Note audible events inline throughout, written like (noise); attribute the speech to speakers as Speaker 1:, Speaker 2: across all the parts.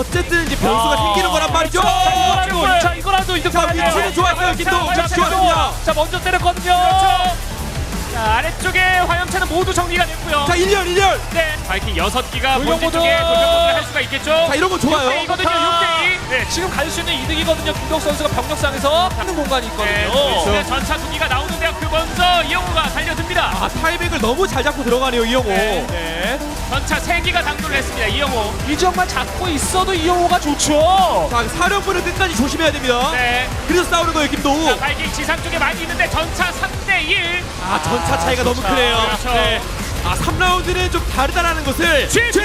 Speaker 1: 어쨌든 이제 변수가 생기는 거란 말이죠.
Speaker 2: 자, 이거라도 이득 돼요.
Speaker 1: 위치는 좋았어요, 김도.
Speaker 2: 자.
Speaker 1: 좋았습니다.
Speaker 2: 자 먼저 때렸거든요. 자 아래쪽에 화염차는 모두 정리가 됐고요.
Speaker 1: 자, 1년 1년.
Speaker 2: 네. 바이킹 6기가 본진
Speaker 1: 돌려보죠.
Speaker 2: 쪽에 돌려보기를 할 수가 있겠죠.
Speaker 1: 자, 이런 거 좋아요.
Speaker 2: 6대2거든요. 6대2. 네, 지금 갈 수 있는 이득이거든요. 김덕 선수가 병력상에서 하는 공간이 있거든요.
Speaker 1: 그렇죠.
Speaker 2: 네, 전차 두 기가 나오는데요. 그 먼저 이영호가 달려듭니다.
Speaker 1: 아, 타이밍을 너무 잘 잡고 들어가네요, 이영호.
Speaker 2: 네. 전차 세 기가 당도를 했습니다. 이영호. 이 지역만 잡고 있어도 이영호가 좋죠.
Speaker 1: 자, 사령부는 끝까지 조심해야 됩니다.
Speaker 2: 네.
Speaker 1: 그래서 싸우는 거예요, 김도우.
Speaker 2: 자, 바이킹 지상 쪽에 많이 있는데 전차 3대 1.
Speaker 1: 아, 전차 차이가 너무. 크네요.
Speaker 2: 그렇죠.
Speaker 1: 네. 아, 3라운드는 좀 다르다라는 것을
Speaker 2: GG!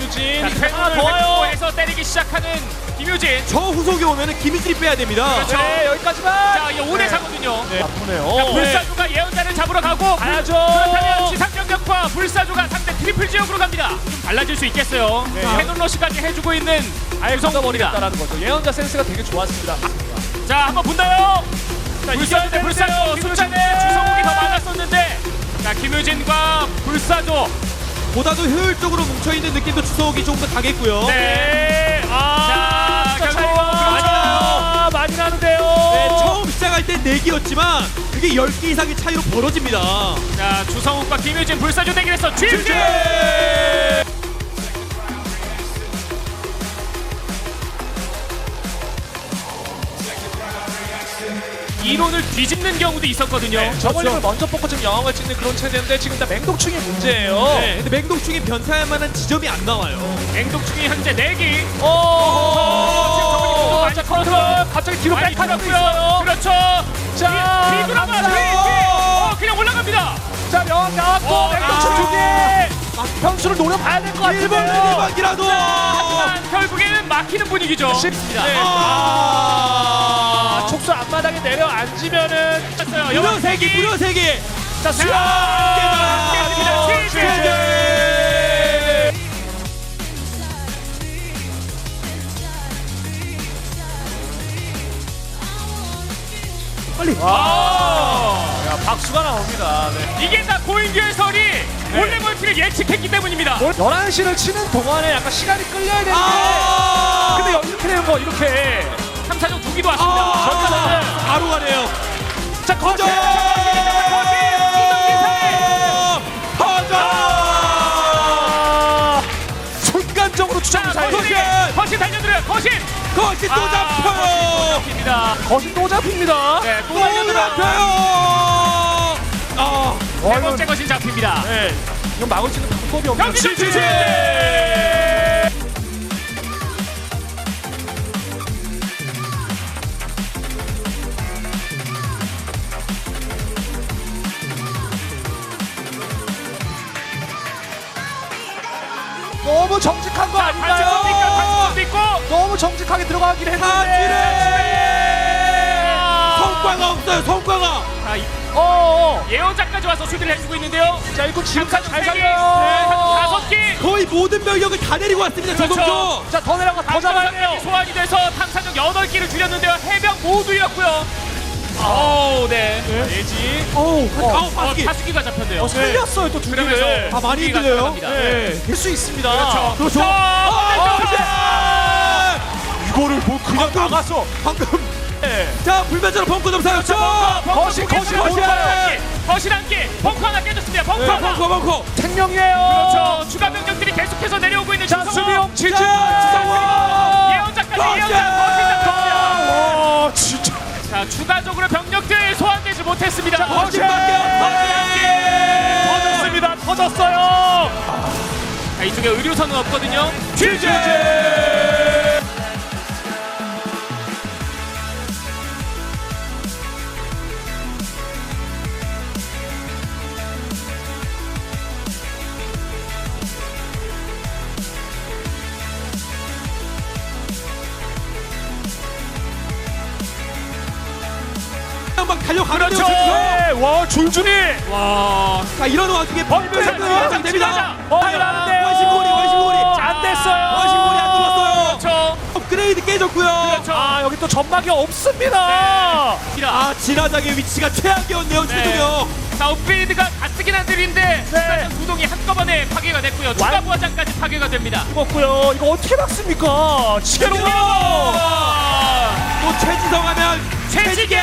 Speaker 2: 유진 자, 퇴근을
Speaker 3: 좋아요.
Speaker 2: 해서 때리기 시작하는 김유진
Speaker 1: 저 후속이 오면은 김희진이 빼야 됩니다.
Speaker 2: 그렇죠.
Speaker 3: 네, 여기까지만.
Speaker 2: 자 이게 5대 4거든요
Speaker 3: 네, 아프네요.
Speaker 2: 불사조가 예언자를 잡으러 가고
Speaker 3: 가야죠.
Speaker 2: 그렇다면 지상 병력과 불사조가 상대 트리플 지역으로 갑니다 좀 달라질 수 있겠어요
Speaker 3: 네.
Speaker 2: 캐논러시까지 해주고 있는 구성입니다
Speaker 3: 버리겠다라는 거죠. 예언자 센스가 되게 좋았습니다.
Speaker 2: 자 한번 본다요
Speaker 3: 자,
Speaker 2: 불사조 대 불사조 숫자는 주성욱이 더 많았었는데 자 김유진과 불사조
Speaker 1: 보다도 효율적으로 뭉쳐있는 느낌도 주석이 조금 더 가겠고요.
Speaker 2: 네. 아,
Speaker 3: 자,
Speaker 2: 결국 그렇죠.
Speaker 3: 아, 많이 나는데요.
Speaker 1: 네, 시작할 땐 4기였지만 그게 10개 이상의 차이로 벌어집니다.
Speaker 2: 자, 주성욱과 김유진 불사조 대결에서 GG! 이론을 뒤집는 경우도 있었거든요.
Speaker 3: 네, 저걸링을 먼저 뽑고 지금 영향을 찍는 그런 체제인데 지금 다 맹독충이 문제예요.
Speaker 1: 네, 근데 맹독충이 변사할 만한 지점이 안 나와요.
Speaker 2: 맹독충이 현재 4기.
Speaker 3: 어, 자, 컨트롤 갑자기 뒤로
Speaker 2: 많이
Speaker 3: 백하고. 있어요.
Speaker 2: 그렇죠.
Speaker 3: 자,
Speaker 2: 뒤, 뒤 돌아가. 어, 그냥 올라갑니다.
Speaker 3: 자, 명함 나왔고
Speaker 2: 어, 아.
Speaker 3: 두 개. 변수를 노려봐야 될것
Speaker 1: 1번
Speaker 3: 같은데요.
Speaker 1: 대박이라도!
Speaker 2: 하지만 결국에는 막히는 분위기죠.
Speaker 3: 쉽습니다.
Speaker 2: 네.
Speaker 3: 아, 촉수 앞마당에 내려앉으면은.
Speaker 1: 무려 3개, 무려 3개!
Speaker 3: 자, 수야!
Speaker 2: 깨집니다.
Speaker 3: GG!
Speaker 1: 빨리!
Speaker 2: 아,
Speaker 3: 야, 박수가 나옵니다. 네.
Speaker 2: 이게 다 고인규 해설이 원래 멀티를 예측했기 때문입니다.
Speaker 3: 11시를 치는 동안에 약간 시간이 끌려야 되는데
Speaker 1: 아!
Speaker 3: 근데 이렇게 되는 거 이렇게
Speaker 2: 3, 4종 두기도 왔습니다.
Speaker 1: 아! 바로 가네요.
Speaker 3: 자! 순간적으로 사이
Speaker 2: 거신! 거신 달려들어요. 거신!
Speaker 1: 거시 또 잡혀요!
Speaker 2: 입니다.
Speaker 3: 거신 또 잡힙니다
Speaker 2: 네, 또.
Speaker 1: 잡혀요! 아,
Speaker 2: 세 번째 거신 잡힙니다.
Speaker 3: 네. 이건 막을 수 있는 방법이 없는
Speaker 2: 경기
Speaker 3: 너무 정직한 거
Speaker 2: 자, 발전도 있고,
Speaker 3: 아닌가요?
Speaker 2: 발전도 있고.
Speaker 3: 너무 정직하게 들어가긴 했는데!
Speaker 1: 성과가 없어요, 성과가!
Speaker 2: 자, 이-
Speaker 3: 어어
Speaker 2: 예언자까지 와서 수비를 해주고 있는데요.
Speaker 3: 자 이거 지금까지 잘
Speaker 2: 세 개,
Speaker 3: 살려요
Speaker 2: 네, 다섯 개.
Speaker 1: 거의 모든 병력을 다 내리고 왔습니다,
Speaker 2: 그렇죠.
Speaker 1: 저성조!
Speaker 3: 자더 내려가 더 잡아야 돼요
Speaker 2: 소환이 돼서 탐사정 8개를 줄였는데요. 해병 모두 잃었고요. 오, 네.
Speaker 3: 내지
Speaker 1: 어우, 아우,
Speaker 2: 어,
Speaker 1: 파스기!
Speaker 2: 타수기가 잡혔네요.
Speaker 3: 어, 살렸어요 또두 개를
Speaker 2: 그러면서
Speaker 1: 아, 많이
Speaker 2: 수비가
Speaker 1: 들려요?
Speaker 2: 들어갑니다.
Speaker 1: 네.
Speaker 3: 될 수 있습니다
Speaker 2: 그렇죠.
Speaker 1: 그렇죠.
Speaker 2: 자,
Speaker 1: 아,
Speaker 2: 네,
Speaker 1: 아,
Speaker 3: 이거를 뭐 그냥
Speaker 1: 방금.
Speaker 3: 나갔어
Speaker 1: 방금
Speaker 3: 네.
Speaker 1: 자 불면제로 벙커 좀 사였죠.
Speaker 3: 거신, 거신, 거신.
Speaker 2: 거신 한 개, 벙커 하나 깨졌습니다. 벙커
Speaker 1: 네,
Speaker 2: 하나.
Speaker 1: 벙커 벙커.
Speaker 3: 생명이에요
Speaker 2: 그렇죠. 추가 병력들이 계속해서 내려오고 있는
Speaker 3: 자
Speaker 2: 주성호.
Speaker 3: 수비용 치즈
Speaker 1: 자,
Speaker 2: 예언자까지! 예언자
Speaker 3: 진짜
Speaker 2: 자, 추가적으로 병력들 소환되지 못했습니다.
Speaker 1: 거신밖에 없네.
Speaker 3: 터졌습니다 터졌어요
Speaker 2: 자, 이쪽에 의료선은 없거든요.
Speaker 3: 치즈 와 줄줄이
Speaker 2: 와.
Speaker 1: 자 이런 와중에
Speaker 2: 자,
Speaker 1: 뻥 됩니다.
Speaker 2: 어,
Speaker 3: 나는데요.
Speaker 1: 원심고리, 원심고리.
Speaker 3: 안 됐어요.
Speaker 1: 원심고리 안 들어왔어요.
Speaker 2: 그렇죠.
Speaker 1: 업그레이드 깨졌고요.
Speaker 2: 그렇죠.
Speaker 3: 아 여기 또 전막이 없습니다.
Speaker 1: 아 진화장의 위치가 최악이었네요. 최동영.
Speaker 2: 자, 업그레이드가 가뜩이나 느린데
Speaker 3: 네.
Speaker 2: 구동이 한꺼번에 파괴가 됐고요. 추가
Speaker 3: 완-
Speaker 2: 부하장까지 파괴가 됩니다.
Speaker 3: 죽었고요. 이거 어떻게 막습니까? 지게로.
Speaker 1: 또 최지성 하면
Speaker 2: 최지게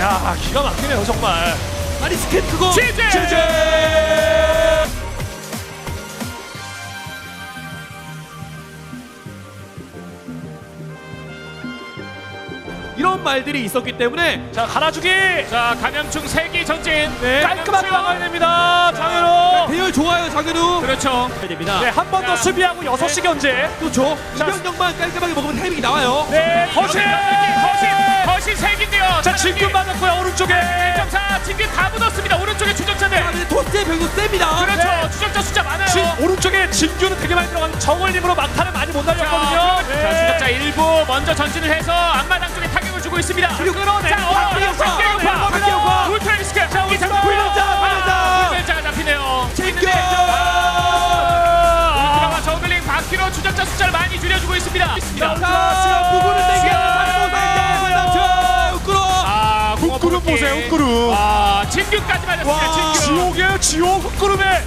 Speaker 3: 야 기가 막히네요 정말.
Speaker 1: 아니 스캔 그거.
Speaker 2: 최재
Speaker 1: 이런 말들이 있었기 때문에
Speaker 3: 자 갈아주기.
Speaker 2: 자 감염충 세기 전진
Speaker 3: 네 깔끔하게
Speaker 2: 감염충.
Speaker 3: 막아야 됩니다. 장현우.
Speaker 1: 대열 좋아요 장현우.
Speaker 2: 그렇죠
Speaker 1: 해야 됩니다.
Speaker 3: 네 한번더
Speaker 2: 자.
Speaker 3: 수비하고 6시 견제.
Speaker 1: 그렇죠.
Speaker 3: 자,
Speaker 1: 이병력만 깔끔하게 먹으면 타이밍이 나와요.
Speaker 3: 네 거실.
Speaker 2: 거신 거신 세기인데요
Speaker 3: 자 진균 맞았고요 오른쪽에.
Speaker 2: 1.4 진균 다 묻었습니다 오른쪽에 추적자들
Speaker 1: 자, 근데 토스의 병력 셉니다.
Speaker 2: 그렇죠
Speaker 3: 네.
Speaker 2: 추적자 숫자 많아요
Speaker 3: 진, 오른쪽에 진균은 되게 많이 들어가는 정월님으로 막타를 많이 못 날렸거든요.
Speaker 2: 자,
Speaker 3: 네.
Speaker 2: 자, 추적자 일부 먼저 전진을 해서 앞마당 쪽에 타격을 주고 있습니다
Speaker 1: 그리고
Speaker 2: 끌어내
Speaker 1: 자, 박기영과,
Speaker 2: 박기영과
Speaker 1: 박기영과.
Speaker 2: 울트라 리스크 자
Speaker 1: 불면자, 불면자.
Speaker 2: 불면자가 잡히네요
Speaker 1: 진균.
Speaker 2: 울트라와 저글링 바퀴로 추적자 숫자를 많이 줄여주고 있습니다 있습니다.
Speaker 1: 자,
Speaker 3: 훅구름.
Speaker 2: 아, 진균까지 맞았습니다.
Speaker 3: 와
Speaker 2: 진균.
Speaker 3: 지옥이에요 지옥 훅구름에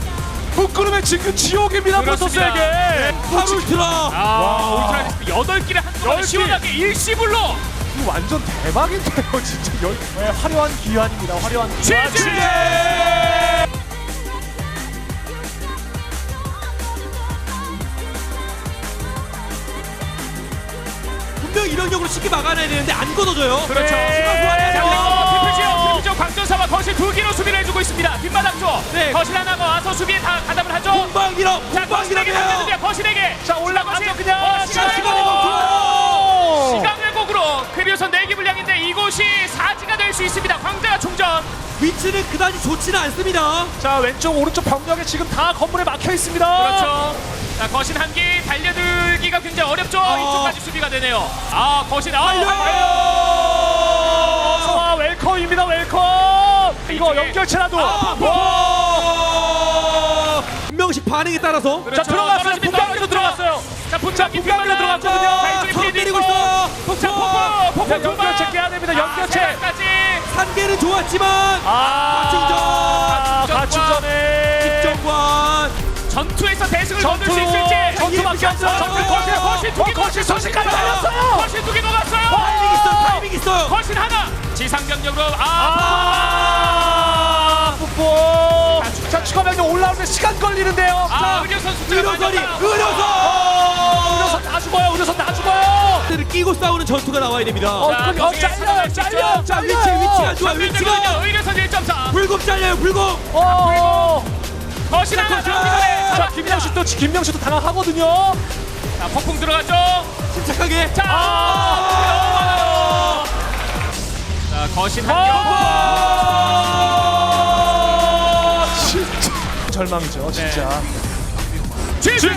Speaker 3: 훅구름에 진균 지옥입니다
Speaker 2: 그렇습니다.
Speaker 3: 포토스에게.
Speaker 1: 하루 울트라.
Speaker 2: 아, 울트라 리스크 8기를 한꺼번에
Speaker 3: 열 기.
Speaker 2: 시원하게 일시불로
Speaker 3: 이거 완전 대박인데요 진짜 열, 네, 화려한 기환입니다 화려한 기환.
Speaker 2: 취재!
Speaker 1: 분명 이병력으로 쉽게 막아내야 되는데 안 걷어져요.
Speaker 2: 그렇죠.
Speaker 3: 네.
Speaker 2: 디프지요. 디프지요. 광전 사와 거실 두 개로 수비를 해주고 있습니다. 뒷바닥 쪽.
Speaker 1: 네.
Speaker 2: 거실 하나가 와서 수비에 다 가담을 하죠.
Speaker 1: 공방이라
Speaker 2: 자, 거실에게
Speaker 1: 공방이라며.
Speaker 2: 던져줍니다. 거실에게.
Speaker 3: 자 올라가죠
Speaker 2: 거실.
Speaker 3: 그냥
Speaker 2: 어, 시간
Speaker 1: 시간이
Speaker 2: 왜곡.
Speaker 1: 멈춰.
Speaker 2: 시간 왜곡으로 그리우선 내기 불량인데 이곳이 사지가 될 수 있습니다. 광자가 충전.
Speaker 1: 위치는 그다지 좋지는 않습니다.
Speaker 3: 자 왼쪽 오른쪽 병력에 지금 다 건물에 막혀 있습니다
Speaker 2: 그렇죠. 자, 거신 한기 달려들기가 굉장히 어렵죠. 이쪽까지 수비가 되네요. 아, 거신 아,
Speaker 1: 달려!
Speaker 3: 어서와 웰컴입니다 웰컴 이거. 연결체라도
Speaker 1: 아,
Speaker 3: 와.
Speaker 1: 한 명씩 반응에 따라서
Speaker 2: 그렇죠.
Speaker 3: 자 들어갔어요
Speaker 2: 떨어집니다.
Speaker 3: 북방으로 들어갔어요
Speaker 2: 자, 분장기
Speaker 3: 북방으로 들어갔거든요.
Speaker 2: 피해도
Speaker 1: 때리고. 있어.
Speaker 2: 자, 폭포, 폭포.
Speaker 3: 연결체 깨야 됩니다 연결체
Speaker 2: 까지
Speaker 1: 산계는 좋았지만
Speaker 3: 아
Speaker 2: 가충전.
Speaker 3: 가충전에
Speaker 1: 정관
Speaker 2: 전투에서 대승을 거둘
Speaker 3: 전투
Speaker 2: 수 있을지.
Speaker 3: 전투밖에 안 돼요
Speaker 2: 전투 거실, 거실 두개
Speaker 3: 어, 거실 소식까지 달렸어요
Speaker 2: 거실 두개 녹았어요.
Speaker 1: 타이밍 있어 타이밍 있어요.
Speaker 2: 거실 하나. 지상병력으로 아,
Speaker 3: 아 풋볼 자 추가 병력 올라오는데 시간 걸리는데요
Speaker 2: 아, 의료선 숫자가
Speaker 1: 의료선이
Speaker 2: 많이 없다.
Speaker 1: 의료선
Speaker 3: 의료선 다 죽어요 의료선 다 죽어요
Speaker 1: 를 끼고 싸우는 전투가 나와야 됩니다.
Speaker 3: 어,
Speaker 2: 자,
Speaker 3: 그, 어 잘려요
Speaker 2: 수
Speaker 3: 잘려요.
Speaker 1: 자 위치 위치가 좋아 위치가
Speaker 2: 의료선 1.4.
Speaker 1: 불금 잘려요 불금.
Speaker 3: 어,
Speaker 2: 거실 하나
Speaker 1: 자,
Speaker 2: 나오기 전에
Speaker 3: 자. 김명식도 김명식도 당황하거든요
Speaker 2: 자, 폭풍 들어가죠.
Speaker 1: 침착하게.
Speaker 2: 자,
Speaker 3: 아.
Speaker 2: 자, 거신 한
Speaker 3: 아, 진짜. 절망이죠 진짜.
Speaker 2: 개. 지지.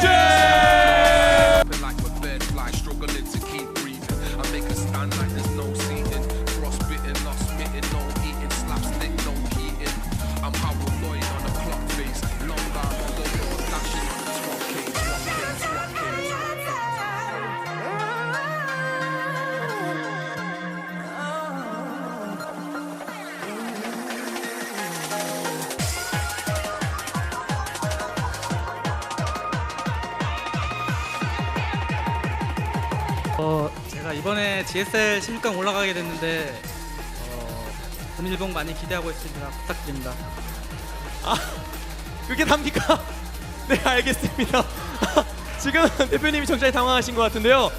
Speaker 4: 이번에 GSL 16강 올라가게 됐는데 어, 본일봉 많이 기대하고 있습니다. 부탁드립니다.
Speaker 1: 그게 답니까? (laughs) 네 알겠습니다. (laughs) 지금 대표님이 정말 당황하신 것 같은데요.